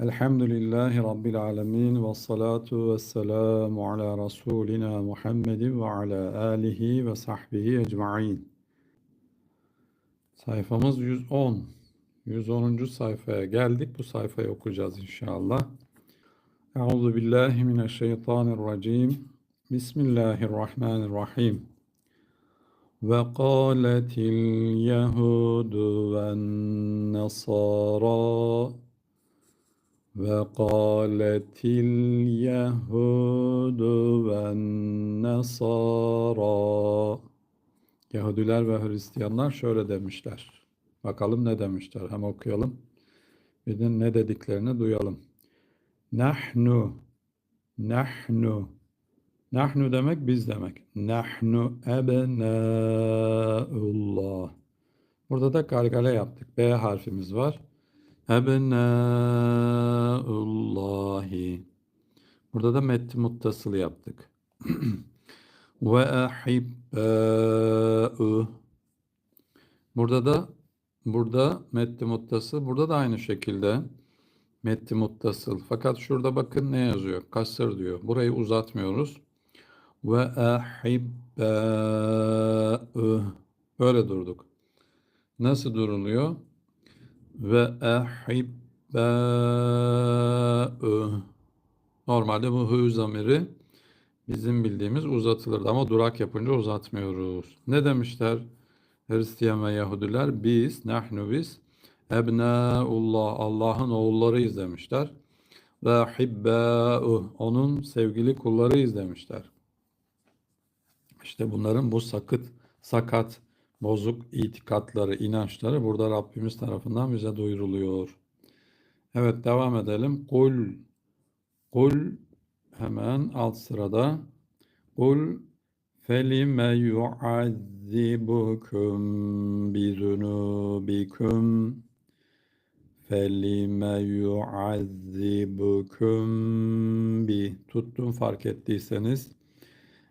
Elhamdülillahi Rabbil alemin ve salatu ve selamu ala Resulina Muhammedin ve ala alihi ve sahbihi ecma'in. Sayfamız 110. 110. sayfaya geldik. Bu sayfayı okuyacağız inşallah. Euzu billahi mineşşeytanirracim. Bismillahirrahmanirrahim. Yehudu ve nasara وقالت اليهود والنصارى Yahudiler ve Hristiyanlar şöyle demişler. Bakalım ne demişler. Hem okuyalım. Bir de ne dediklerini duyalım. Nahnu Nahnu Nahnu demek biz demek. Nahnu ebnâullah. Burada da gargale yaptık. B harfimiz var. Ebnâullahi. Burada da metti muttasıl yaptık. Ve ahibbâ'u. Burada da burada metti muttasıl. Burada da aynı şekilde metti muttasıl. Fakat şurada bakın ne yazıyor? Kasır diyor. Burayı uzatmıyoruz. Ve ahibbâ'u. Böyle durduk. Nasıl duruluyor? Ve ahibbâ'u. Normalde bu hü zamiri bizim bildiğimiz uzatılırdı ama durak yapınca uzatmıyoruz. Ne demişler Hristiyan ve Yahudiler? Biz, nahnu biz, ebnâullah, Allah'ın oğullarıyız demişler. Ve ahibbâ'u, onun sevgili kullarıyız demişler. İşte bunların bu sakıt, sakat, bozuk itikatları, inançları burada Rabbimiz tarafından bize duyuruluyor. Evet devam edelim. Kul Kul hemen alt sırada Kul felime yuazzibukum bizunubikum felime yuazzibukum bi tuttum fark ettiyseniz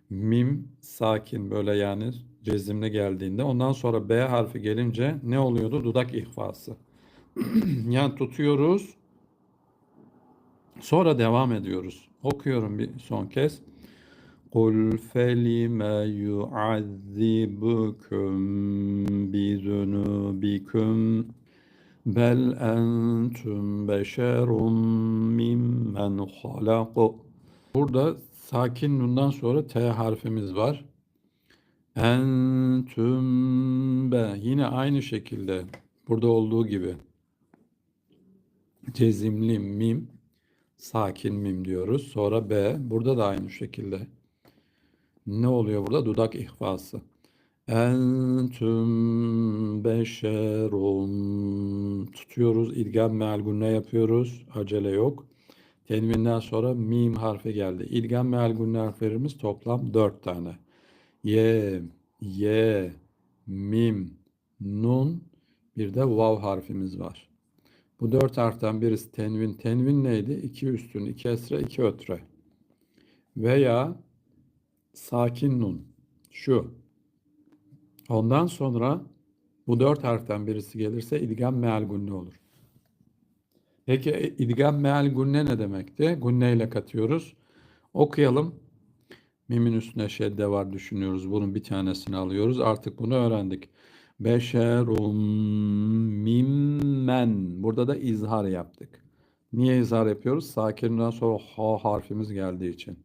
mim sakin böyle yani cezimli geldiğinde ondan sonra B harfi gelince ne oluyordu? Dudak ihfası. yani tutuyoruz. Sonra devam ediyoruz. Okuyorum bir son kez. Felime yuazzibukum bi zunubikum bel entum beşerun mimmen halak. Burada sakin nundan sonra T harfimiz var. Entüm be. Yine aynı şekilde burada olduğu gibi cezimli mim sakin mim diyoruz. Sonra B. Burada da aynı şekilde. Ne oluyor burada? Dudak ihfası. Entüm beşerun tutuyoruz. İdgam meal gunne yapıyoruz. Acele yok. Tenvinden sonra mim harfi geldi. İdgam meal harflerimiz toplam dört tane. Ye, ye, mim, nun, bir de vav harfimiz var. Bu dört harften birisi tenvin. Tenvin neydi? İki üstün, iki esre, iki ötre. Veya sakin nun. Şu. Ondan sonra bu dört harften birisi gelirse idgam meal gunne olur. Peki idgam meal gunne ne demekti? Gunne ile katıyoruz. Okuyalım. Mimin üstüne şedde var düşünüyoruz. Bunun bir tanesini alıyoruz. Artık bunu öğrendik. Beşerum mimmen. Burada da izhar yaptık. Niye izhar yapıyoruz? Sakininden sonra ha harfimiz geldiği için.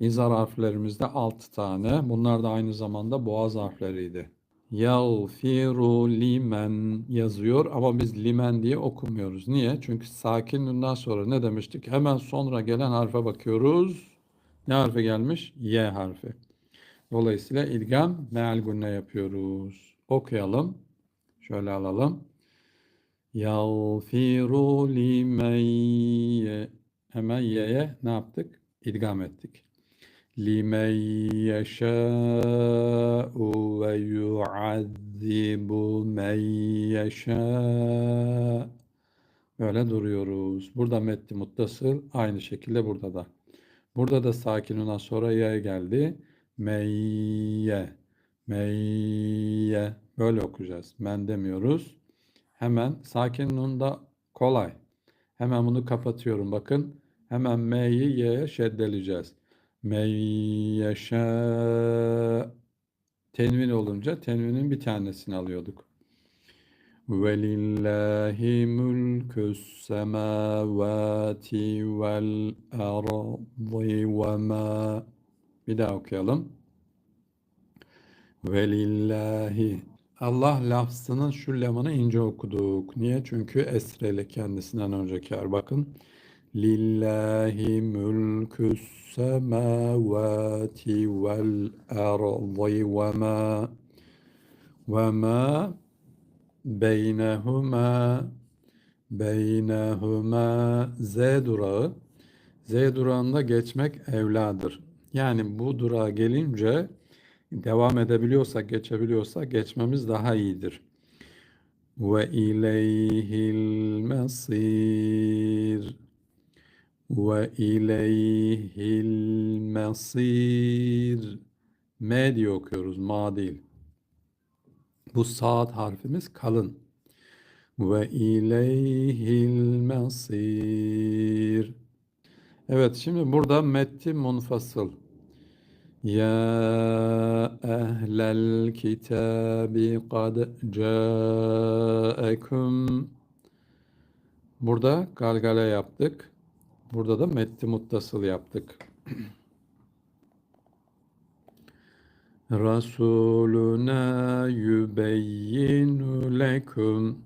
İzhar harflerimizde 6 tane. Bunlar da aynı zamanda boğaz harfleriydi. Yağfiru limen yazıyor ama biz limen diye okumuyoruz. Niye? Çünkü sakininden sonra ne demiştik? Hemen sonra gelen harfe bakıyoruz. Ne harfi gelmiş? Y harfi. Dolayısıyla idgam meal gunne yapıyoruz. Okuyalım. Şöyle alalım. Yağfiru limen Hemen y'ye ne yaptık? İdgam ettik. Limen yeşâ'u ve yu'azzibu men yeşâ' Böyle duruyoruz. Burada metti muttasıl. Aynı şekilde burada da. Burada da sakin olan sonra ya geldi. Meyye. Meyye. Böyle okuyacağız. Men demiyoruz. Hemen sakin nun da kolay. Hemen bunu kapatıyorum. Bakın hemen M'yi Y'ye şeddeleyeceğiz. Men yeşâ tenvin olunca tenvinin bir tanesini alıyorduk. Semavati vel ardı ve ma Bir daha okuyalım. Velillahi Allah lafzının şu lamını ince okuduk. Niye? Çünkü esreli kendisinden önceki yer. Bakın. Lillahi mülküs semavati vel ardı ve ma ve ma beynehuma beynehuma Z durağı Z durağında geçmek evladır. Yani bu durağa gelince devam edebiliyorsak, geçebiliyorsak geçmemiz daha iyidir. Ve ileyhil mesir ve ileyhil mesir M diye okuyoruz, ma değil. Bu saat harfimiz kalın. Ve ileyhil mesir. Evet, şimdi burada metti munfasıl. Ya ehlel kitabi kad caekum. Burada galgale yaptık. Burada da metti muttasıl yaptık. Rasuluna yubeyyinu lekum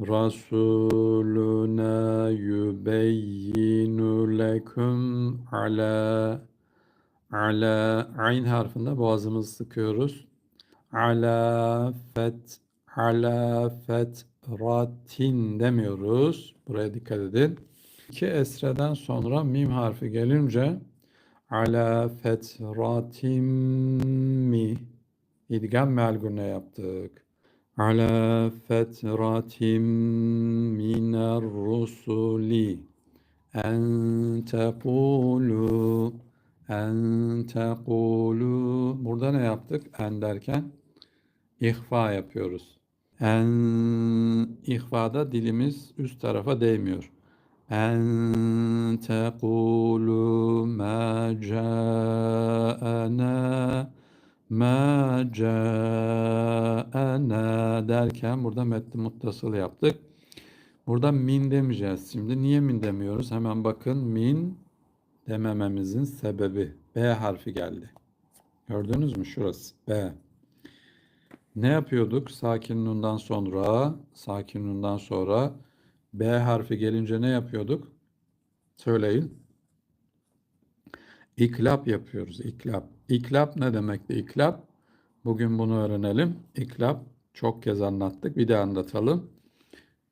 Rasuluna yubeyyinu lekum ala ala ayn harfinde boğazımızı sıkıyoruz. Ala fet ala fet ratin demiyoruz. Buraya dikkat edin. İki esreden sonra mim harfi gelince ala fetratim mi idgam mealgune yaptık. Ala fetratim minar rusuli en tekulu en tekulu burada ne yaptık? En derken ihfa yapıyoruz. En ihfada dilimiz üst tarafa değmiyor. En tekulu ma ca'ana ma ca'ana derken burada metni muttasıl yaptık. Burada min demeyeceğiz. Şimdi niye min demiyoruz? Hemen bakın min demememizin sebebi B harfi geldi. Gördünüz mü şurası B. Ne yapıyorduk? Sakin nundan sonra, sakin nundan sonra B harfi gelince ne yapıyorduk? Söyleyin. İklap yapıyoruz. İklap. İklap ne demekti? İklap. Bugün bunu öğrenelim. İklap çok kez anlattık. Bir de anlatalım.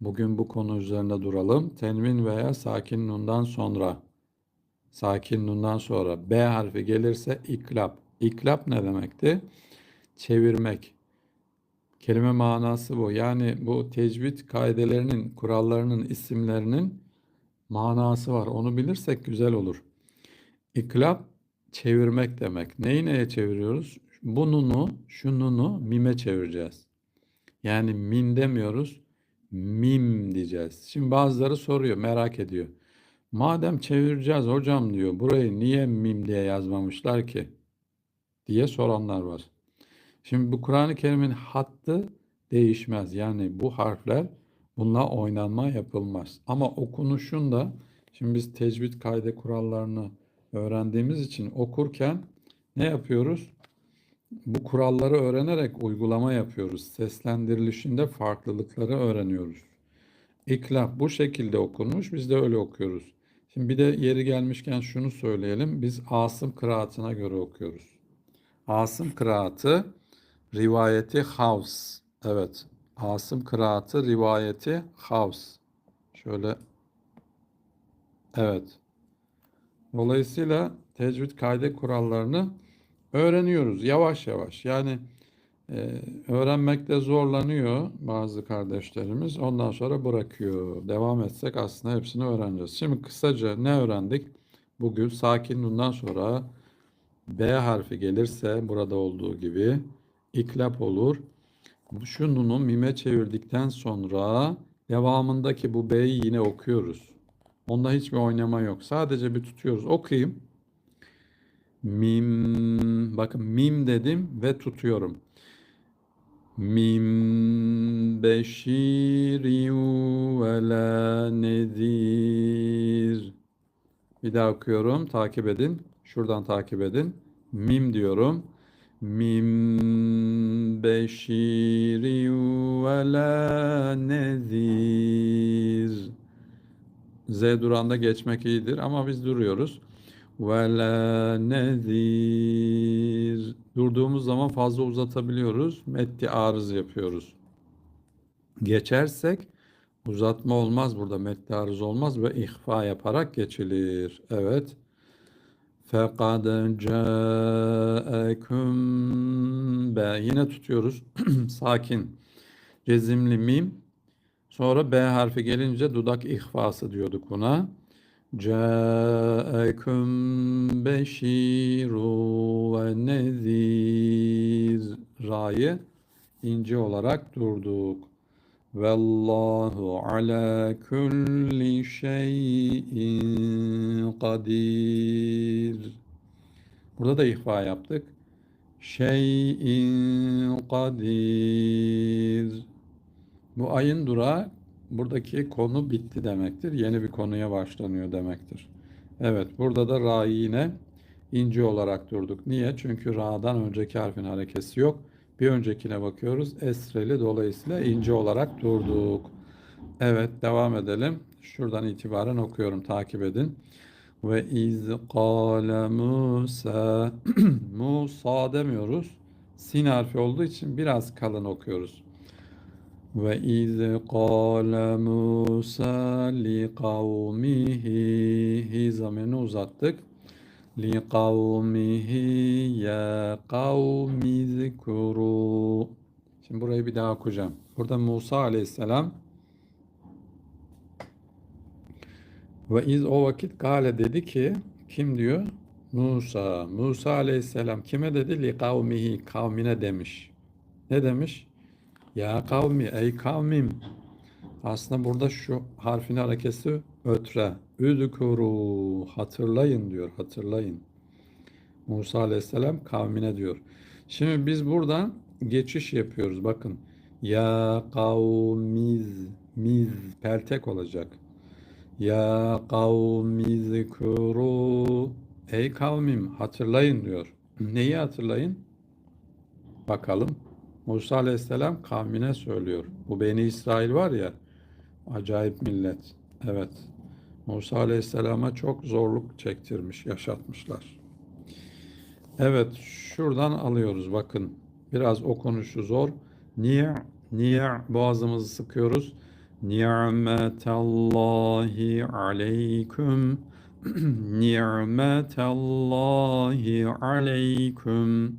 Bugün bu konu üzerinde duralım. Tenvin veya sakin nundan sonra sakin nundan sonra B harfi gelirse iklap. İklap ne demekti? Çevirmek. Kelime manası bu. Yani bu tecvid kaidelerinin, kurallarının, isimlerinin manası var. Onu bilirsek güzel olur. İklap çevirmek demek. Neyi neye çeviriyoruz? Bu nunu, şu nunu mime çevireceğiz. Yani min demiyoruz, mim diyeceğiz. Şimdi bazıları soruyor, merak ediyor. Madem çevireceğiz hocam diyor, burayı niye mim diye yazmamışlar ki? diye soranlar var. Şimdi bu Kur'an-ı Kerim'in hattı değişmez. Yani bu harfler bununla oynanma yapılmaz. Ama okunuşunda şimdi biz tecvid kaide kurallarını öğrendiğimiz için okurken ne yapıyoruz? Bu kuralları öğrenerek uygulama yapıyoruz. Seslendirilişinde farklılıkları öğreniyoruz. İklap bu şekilde okunmuş. Biz de öyle okuyoruz. Şimdi bir de yeri gelmişken şunu söyleyelim. Biz Asım kıraatına göre okuyoruz. Asım kıraatı rivayeti Havs. Evet. Asım kıraatı rivayeti Havs. Şöyle Evet. Dolayısıyla tecvid kaide kurallarını öğreniyoruz yavaş yavaş. Yani e, öğrenmekte zorlanıyor bazı kardeşlerimiz. Ondan sonra bırakıyor. Devam etsek aslında hepsini öğreneceğiz. Şimdi kısaca ne öğrendik? Bugün sakin bundan sonra B harfi gelirse burada olduğu gibi iklap olur. Şu nunu mime çevirdikten sonra devamındaki bu B'yi yine okuyoruz. Onda hiçbir oynama yok. Sadece bir tutuyoruz. Okuyayım. Mim. Bakın mim dedim ve tutuyorum. Mim beşiri ve la nedir. Bir daha okuyorum. Takip edin. Şuradan takip edin. Mim diyorum. Mim beşiri ve la nedir. Z duranda geçmek iyidir ama biz duruyoruz. Ve la nedir. Durduğumuz zaman fazla uzatabiliyoruz. Metti arız yapıyoruz. Geçersek uzatma olmaz burada. Metti arız olmaz ve ihfa yaparak geçilir. Evet. Fekad ca'ekum be. Yine tutuyoruz. Sakin. Cezimli mim. Sonra B harfi gelince dudak ihfası diyorduk buna. Beşiru ve nezir. Ra'yı ince olarak durduk. Vallahu ala kulli şeyin kadir. Burada da ihfa yaptık. Şeyin kadir. Bu ayın durağı buradaki konu bitti demektir. Yeni bir konuya başlanıyor demektir. Evet burada da ra'yı yine ince olarak durduk. Niye? Çünkü ra'dan önceki harfin harekesi yok. Bir öncekine bakıyoruz. Esreli dolayısıyla ince olarak durduk. Evet devam edelim. Şuradan itibaren okuyorum. Takip edin. Ve iz kâle Musa Musa demiyoruz. Sin harfi olduğu için biraz kalın okuyoruz. Ve iz kâle Musa li kavmihi hi uzattık. Kavmihi ya kavmi zikuru. Şimdi burayı bir daha okuyacağım. Burada Musa aleyhisselam ve iz o vakit kale dedi ki kim diyor? Musa. Musa aleyhisselam kime dedi? Li kavmihi kavmine demiş. Ne demiş? Ya kavmi ey kavmim. Aslında burada şu harfin harekesi ötre. Üdkuru hatırlayın diyor. Hatırlayın. Musa aleyhisselam kavmine diyor. Şimdi biz buradan geçiş yapıyoruz. Bakın. Ya kavmiz miz peltek olacak. Ya kavmiz kuru Ey kavmim hatırlayın diyor. Neyi hatırlayın? Bakalım. Musa aleyhisselam kavmine söylüyor. Bu Beni İsrail var ya acayip millet. Evet. Musa aleyhisselama çok zorluk çektirmiş, yaşatmışlar. Evet, şuradan alıyoruz bakın. Biraz okunuşu zor. Niye? Niye boğazımızı sıkıyoruz? Ni'metallahi aleyküm. Ni'metallahi aleyküm.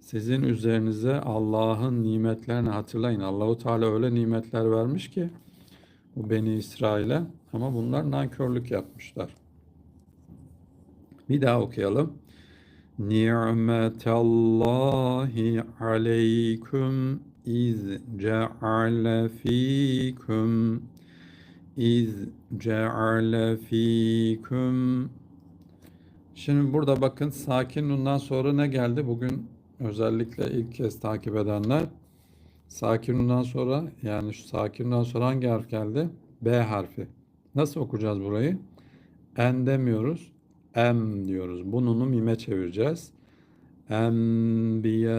Sizin üzerinize Allah'ın nimetlerini hatırlayın. Allahu Teala öyle nimetler vermiş ki bu Beni İsrail'e ama bunlar nankörlük yapmışlar. Bir daha okuyalım. Ni'metallahi aleyküm iz ceale fikum iz ceale fikum Şimdi burada bakın sakin nundan sonra ne geldi? Bugün özellikle ilk kez takip edenler sakin nundan sonra yani şu sakin nundan sonra hangi harf geldi? B harfi. Nasıl okuyacağız burayı? En demiyoruz. Em diyoruz. Bu nunu mime çevireceğiz. Enbiyae.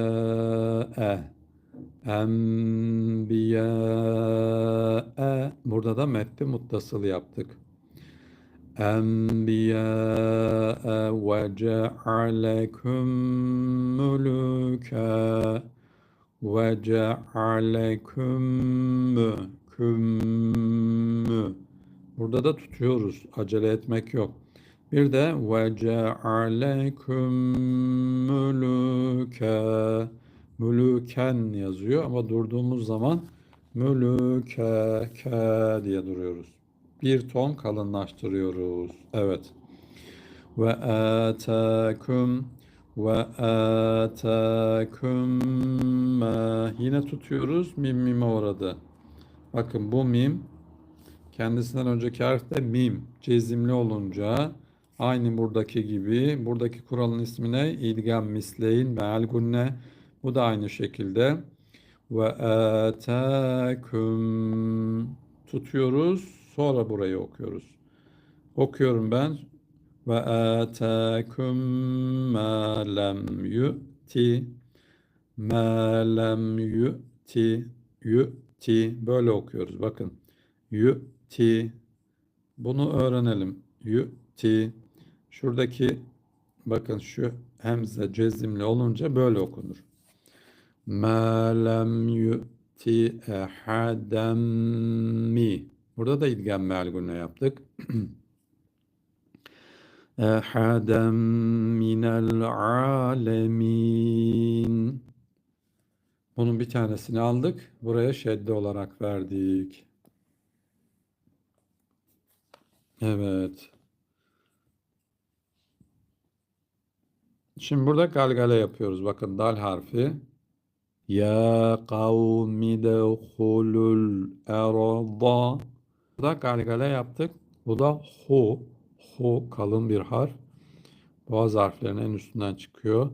Enbiyae. Burada da metti muttasıl yaptık. Enbiyae ve cealekum muluka ve cealekum küm Burada da tutuyoruz. Acele etmek yok. Bir de ve cealekum muluke muluken yazıyor ama durduğumuz zaman muluke ke diye duruyoruz. Bir ton kalınlaştırıyoruz. Evet. Ve atakum ve atakum yine tutuyoruz. Mim mime orada. Bakın bu mim Kendisinden önceki harf de mim. Cezimli olunca aynı buradaki gibi. Buradaki kuralın ismi ne? İdgam misleyin meal gunne. Bu da aynı şekilde. Ve atâküm tutuyoruz. Sonra burayı okuyoruz. Okuyorum ben. Ve atâküm mâ lem yu'ti mâ lem yu'ti yu'ti böyle okuyoruz. Bakın. Yu'ti ti bunu öğrenelim. Yu ti şuradaki bakın şu hemze cezimli olunca böyle okunur. Ma lem yu'ti ehaden mi. Burada da idgam meal gurne yaptık. Ehaden minel alemin. Bunun bir tanesini aldık. Buraya şedde olarak verdik. Evet. Şimdi burada galgale yapıyoruz. Bakın dal harfi. Ya kavmi dekhulul erda. Burada galgale yaptık. Bu da hu. Hu kalın bir harf. Boğaz harflerinin en üstünden çıkıyor.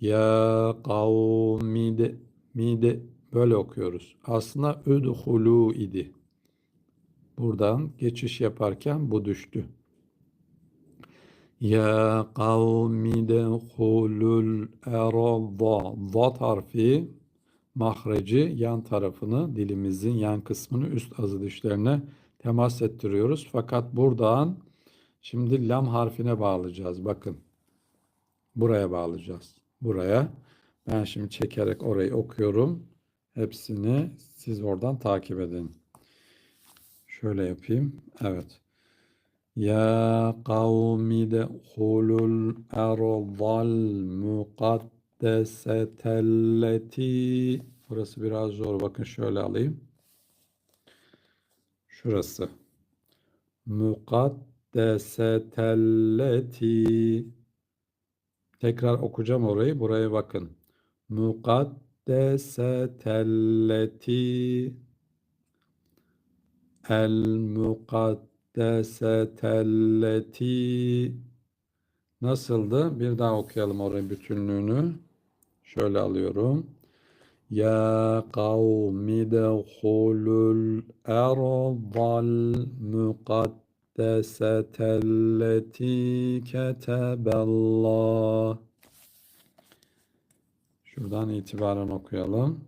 Ya kavmi de mi de böyle okuyoruz. Aslında udhulu idi. Buradan geçiş yaparken bu düştü. Ya kavmi dekhulul erda. Zat harfi mahreci yan tarafını dilimizin yan kısmını üst azı dişlerine temas ettiriyoruz. Fakat buradan şimdi lam harfine bağlayacağız. Bakın. Buraya bağlayacağız. Buraya. Ben şimdi çekerek orayı okuyorum. Hepsini siz oradan takip edin. Şöyle yapayım. Evet. Ya kavmi dehulul erdal mukaddesetelleti Burası biraz zor. Bakın şöyle alayım. Şurası. Mukaddesetelleti Tekrar okuyacağım orayı. Buraya bakın. Mukaddesetelleti El mukaddesetelleti Nasıldı? Bir daha okuyalım orayı bütünlüğünü. Şöyle alıyorum. Ya kavmi dehulul erdal mukaddesetelleti ketebellah Şuradan itibaren okuyalım.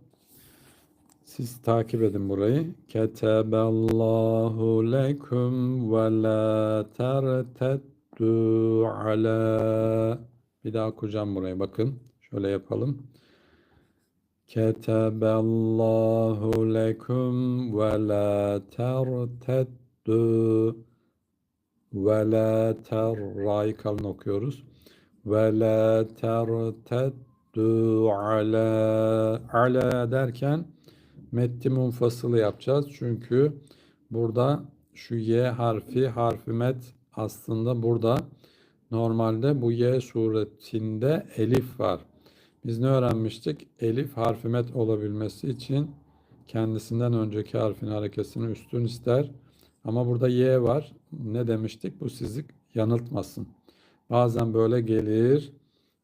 Siz takip edin burayı. Keteballahu lekum ve la terteddu ala Bir daha okuyacağım burayı bakın. Şöyle yapalım. Keteballahu lekum ve la terteddu ve la ter ra'yı kalın okuyoruz. Ve la terteddu ala ala derken Metti munfasılı yapacağız. Çünkü burada şu Y harfi harfi met aslında burada normalde bu Y suretinde elif var. Biz ne öğrenmiştik? Elif harfi met olabilmesi için kendisinden önceki harfin harekesini üstün ister. Ama burada Y var. Ne demiştik? Bu sizi yanıltmasın. Bazen böyle gelir.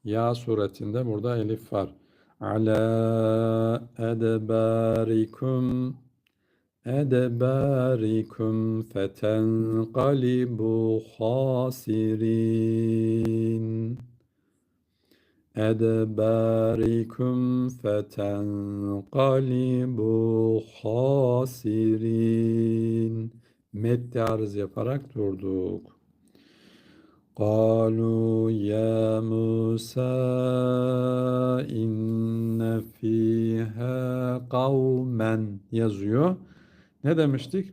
Ya suretinde burada elif var ala edbarikum edbarikum fetenqalibu khasirin edbarikum fetenqalibu khasirin Meddi arız yaparak durduk. قالوا يا موسى inne fiha kavmen yazıyor. Ne demiştik?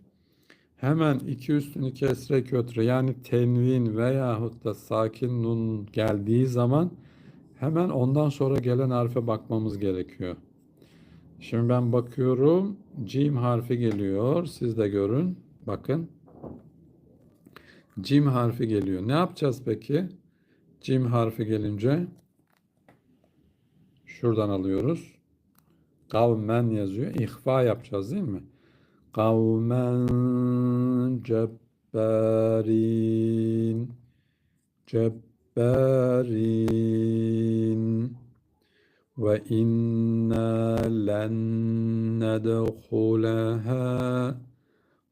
Hemen iki üstünü kesre kötre yani tenvin veyahut da sakin nun geldiği zaman hemen ondan sonra gelen harfe bakmamız gerekiyor. Şimdi ben bakıyorum. Cim harfi geliyor. Siz de görün. Bakın. Cim harfi geliyor. Ne yapacağız peki? Cim harfi gelince şuradan alıyoruz. Kavmen yazıyor. İhfa yapacağız değil mi? Kavmen cebberin cebberin ve inna len nedhulaha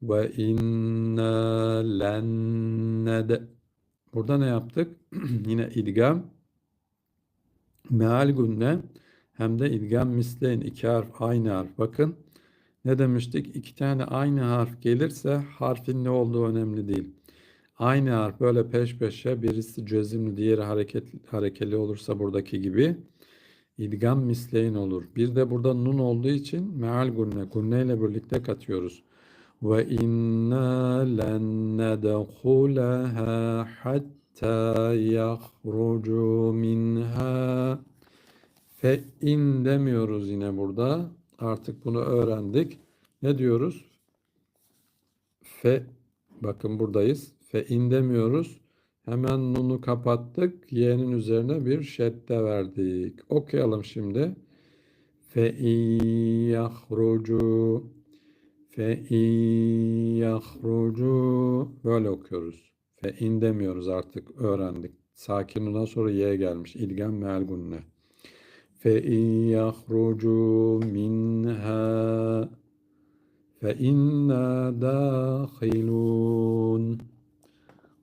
ve inna lenned. Burada ne yaptık? Yine idgam. Meal günde hem de idgam misleyin iki harf aynı harf. Bakın ne demiştik? İki tane aynı harf gelirse harfin ne olduğu önemli değil. Aynı harf böyle peş peşe birisi cezimli diğeri hareket, harekeli olursa buradaki gibi idgam misleyin olur. Bir de burada nun olduğu için meal gunne, gunne ile birlikte katıyoruz. Ve inna len nedhulaha hatta yahrucu minha demiyoruz yine burada. Artık bunu öğrendik. Ne diyoruz? Fe bakın buradayız. Fe in demiyoruz. Hemen nunu kapattık. Y'nin üzerine bir şedde verdik. Okuyalım şimdi. Fe in yahrucu Fe yahrucu böyle okuyoruz. Fe in demiyoruz artık öğrendik. Sakin ondan sonra ye gelmiş. İlgen mealgunne. Fe in yahrucu minha fe inna dâhilûn.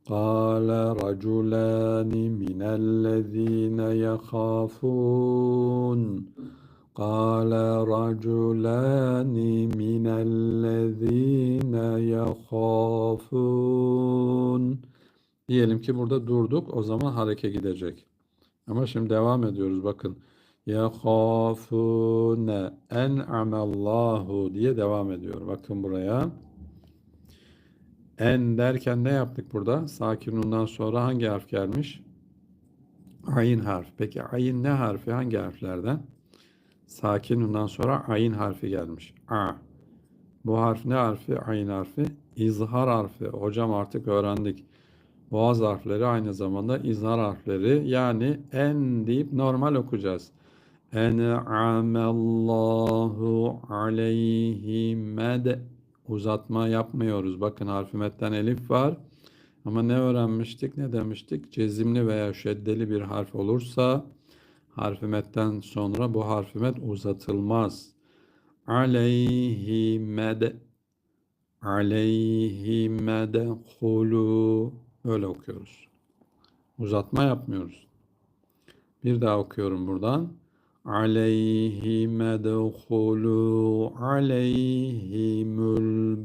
Kâle raculâni minellezîne yahâfûn. قال رجلان من الذين يخافون Diyelim ki burada durduk. O zaman hareke gidecek. Ama şimdi devam ediyoruz. Bakın. يَخَافُونَ اَنْعَمَ diye devam ediyor. Bakın buraya. En derken ne yaptık burada? Sakinundan sonra hangi harf gelmiş? Ayin harf. Peki ayin ne harfi? Hangi harflerden? Sakinundan sonra ayin harfi gelmiş. A. Bu harf ne harfi? Ayin harfi. İzhar harfi. Hocam artık öğrendik. Boğaz harfleri aynı zamanda izhar harfleri. Yani en deyip normal okuyacağız. En'amallahu aleyhimed uzatma yapmıyoruz. Bakın harfimetten elif var. Ama ne öğrenmiştik? Ne demiştik? Cezimli veya şeddeli bir harf olursa harfimetten sonra bu harfimet uzatılmaz. Aleyhimed aleyhimed hulu öyle okuyoruz. Uzatma yapmıyoruz. Bir daha okuyorum buradan. Aleyhimed hulu aleyhimül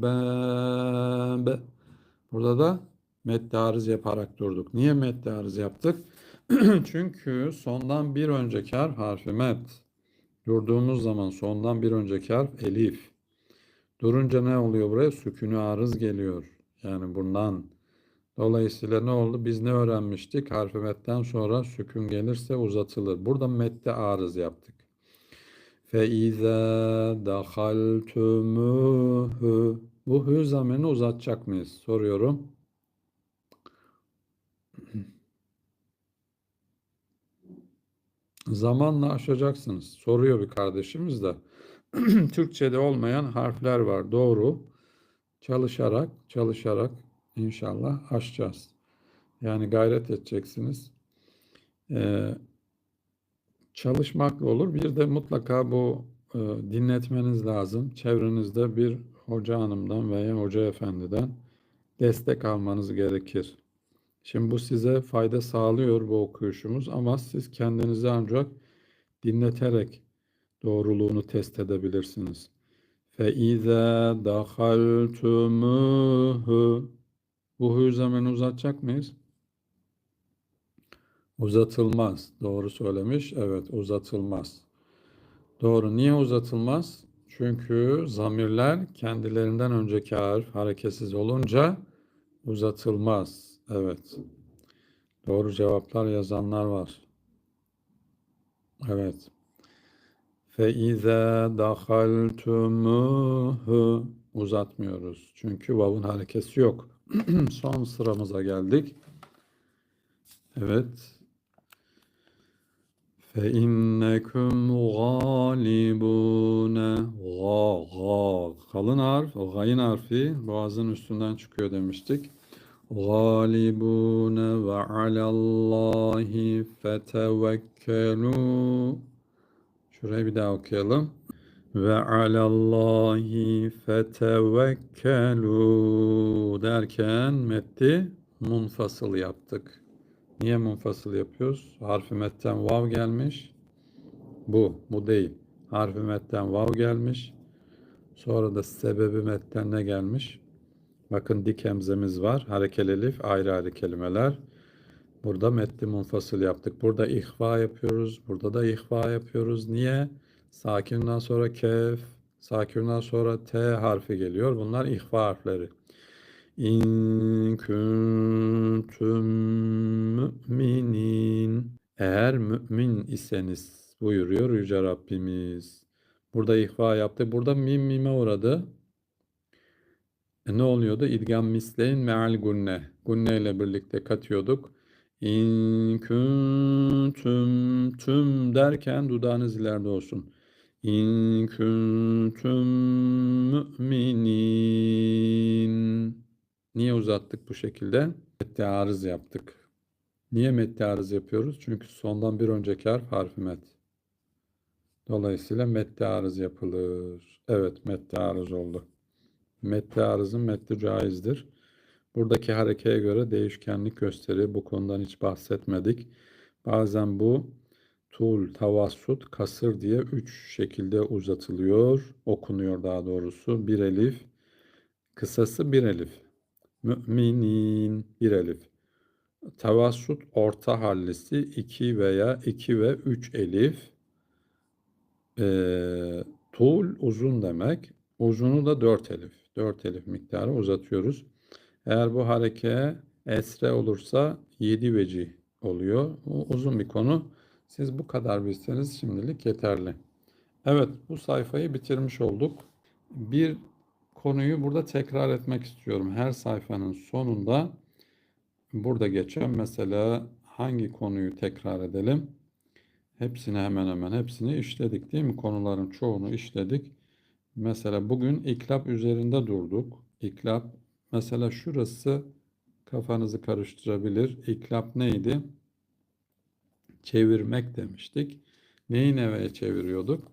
bab. Burada da medde arız yaparak durduk. Niye medde arız yaptık? Çünkü sondan bir önceki harf harfi med. Durduğumuz zaman sondan bir önceki harf elif. Durunca ne oluyor buraya? Sükünü arız geliyor. Yani bundan. Dolayısıyla ne oldu? Biz ne öğrenmiştik? Harfi metten sonra sükun gelirse uzatılır. Burada mette arız yaptık. فَاِذَا دَخَلْتُمُهُ Bu hü zamanını uzatacak mıyız? Soruyorum. Zamanla aşacaksınız. Soruyor bir kardeşimiz de. Türkçe'de olmayan harfler var. Doğru. Çalışarak, çalışarak İnşallah aşacağız. Yani gayret edeceksiniz. Ee, çalışmakla olur. Bir de mutlaka bu e, dinletmeniz lazım. Çevrenizde bir hoca hanımdan veya hoca efendiden destek almanız gerekir. Şimdi bu size fayda sağlıyor bu okuyuşumuz ama siz kendinizi ancak dinleterek doğruluğunu test edebilirsiniz. فَاِذَا دَخَلْتُمُهُ bu hü zamanı uzatacak mıyız? Uzatılmaz. Doğru söylemiş. Evet uzatılmaz. Doğru. Niye uzatılmaz? Çünkü zamirler kendilerinden önceki harf hareketsiz olunca uzatılmaz. Evet. Doğru cevaplar yazanlar var. Evet. Fe Feize dahaltumuhu uzatmıyoruz. Çünkü vav'un harekesi yok. Son sıramıza geldik. Evet. Fe inneküm galibune ga ga kalın harf, gayın harfi boğazın üstünden çıkıyor demiştik. غَالِبُونَ وَعَلَى اللّٰهِ فَتَوَكَّلُوا Şurayı bir daha okuyalım. Ve alallahi fetevekkelû derken metti munfasıl yaptık. Niye munfasıl yapıyoruz? Harfi metten vav gelmiş. Bu, bu değil. Harfi metten vav gelmiş. Sonra da sebebi metten ne gelmiş? Bakın dik hemzemiz var. Harekeli elif ayrı ayrı kelimeler. Burada metni munfasıl yaptık. Burada ihva yapıyoruz. Burada da ihva yapıyoruz. Niye? Sakinden sonra kef, sakinden sonra t harfi geliyor. Bunlar ihva harfleri. İn kuntum müminin. Eğer mümin iseniz buyuruyor Yüce Rabbimiz. Burada ihva yaptı. Burada mim mime uğradı. Ne oluyordu? İdgam misleyin meal gunne. Gunne ile birlikte katıyorduk. İn kuntum tüm derken dudağınız ileride olsun. İn kuntum müminin. Niye uzattık bu şekilde? Metti arız yaptık. Niye metti arız yapıyoruz? Çünkü sondan bir önceki harf harfi met. Dolayısıyla metti arız yapılır. Evet metti arız oldu. Metti arızın metti caizdir. Buradaki harekeye göre değişkenlik gösterir. Bu konudan hiç bahsetmedik. Bazen bu tul, tavassut, kasır diye üç şekilde uzatılıyor. Okunuyor daha doğrusu. Bir elif. Kısası bir elif. Müminin bir elif. Tavassut orta hallisi iki veya iki ve üç elif. Ee, tul uzun demek. Uzunu da dört elif. Dört elif miktarı uzatıyoruz. Eğer bu hareke esre olursa 7 veci oluyor. Bu uzun bir konu. Siz bu kadar bilseniz şimdilik yeterli. Evet bu sayfayı bitirmiş olduk. Bir konuyu burada tekrar etmek istiyorum. Her sayfanın sonunda burada geçen mesela hangi konuyu tekrar edelim? Hepsini hemen hemen hepsini işledik değil mi? Konuların çoğunu işledik. Mesela bugün iklap üzerinde durduk. İklap Mesela şurası kafanızı karıştırabilir. İklap neydi? Çevirmek demiştik. Neyi neveye çeviriyorduk?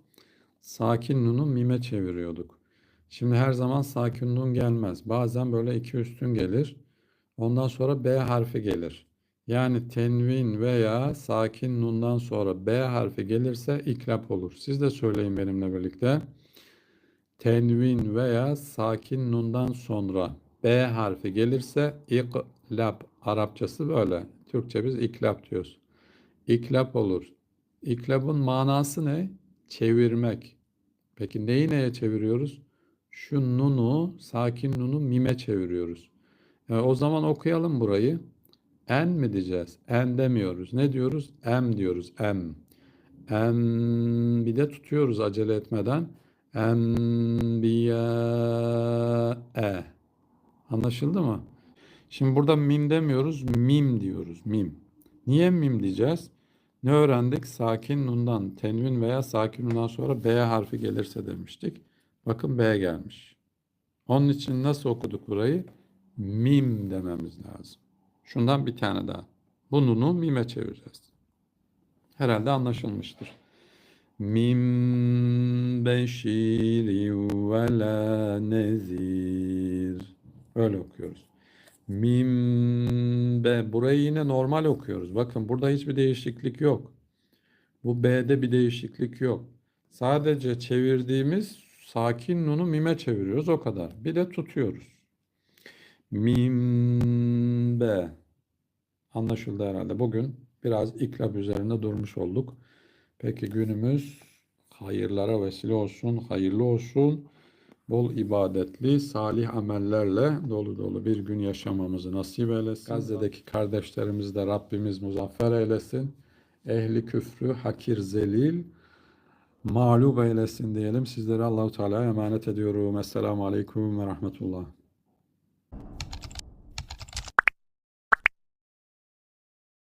Sakin nunu mime çeviriyorduk. Şimdi her zaman sakin nun gelmez. Bazen böyle iki üstün gelir. Ondan sonra B harfi gelir. Yani tenvin veya sakin nundan sonra B harfi gelirse iklap olur. Siz de söyleyin benimle birlikte. Tenvin veya sakin nundan sonra B harfi gelirse iklap. Arapçası böyle. Türkçe biz iklap diyoruz. İklap olur. İklabın manası ne? Çevirmek. Peki neyi neye çeviriyoruz? Şu nunu, sakin nunu mime çeviriyoruz. Yani o zaman okuyalım burayı. En mi diyeceğiz? En demiyoruz. Ne diyoruz? Em diyoruz. Em. Em bir de tutuyoruz acele etmeden. Enbiya e. Anlaşıldı mı? Şimdi burada mim demiyoruz, mim diyoruz, mim. Niye mim diyeceğiz? Ne öğrendik? Sakin nundan, tenvin veya sakin nundan sonra B harfi gelirse demiştik. Bakın B gelmiş. Onun için nasıl okuduk burayı? Mim dememiz lazım. Şundan bir tane daha. Bu nunu mime çevireceğiz. Herhalde anlaşılmıştır. Mim beşiri ve la nezir. Öyle okuyoruz. Mim be. Burayı yine normal okuyoruz. Bakın burada hiçbir değişiklik yok. Bu B'de bir değişiklik yok. Sadece çevirdiğimiz sakin nunu mime çeviriyoruz o kadar. Bir de tutuyoruz. Mim be. Anlaşıldı herhalde. Bugün biraz iklab üzerinde durmuş olduk. Peki günümüz hayırlara vesile olsun, hayırlı olsun bol ibadetli, salih amellerle dolu dolu bir gün yaşamamızı nasip eylesin. Gazze'deki kardeşlerimizi de Rabbimiz muzaffer eylesin. Ehli küfrü, hakir, zelil, mağlup eylesin diyelim. Sizlere Allahu Teala'ya emanet ediyorum. Esselamu Aleyküm ve Rahmetullah.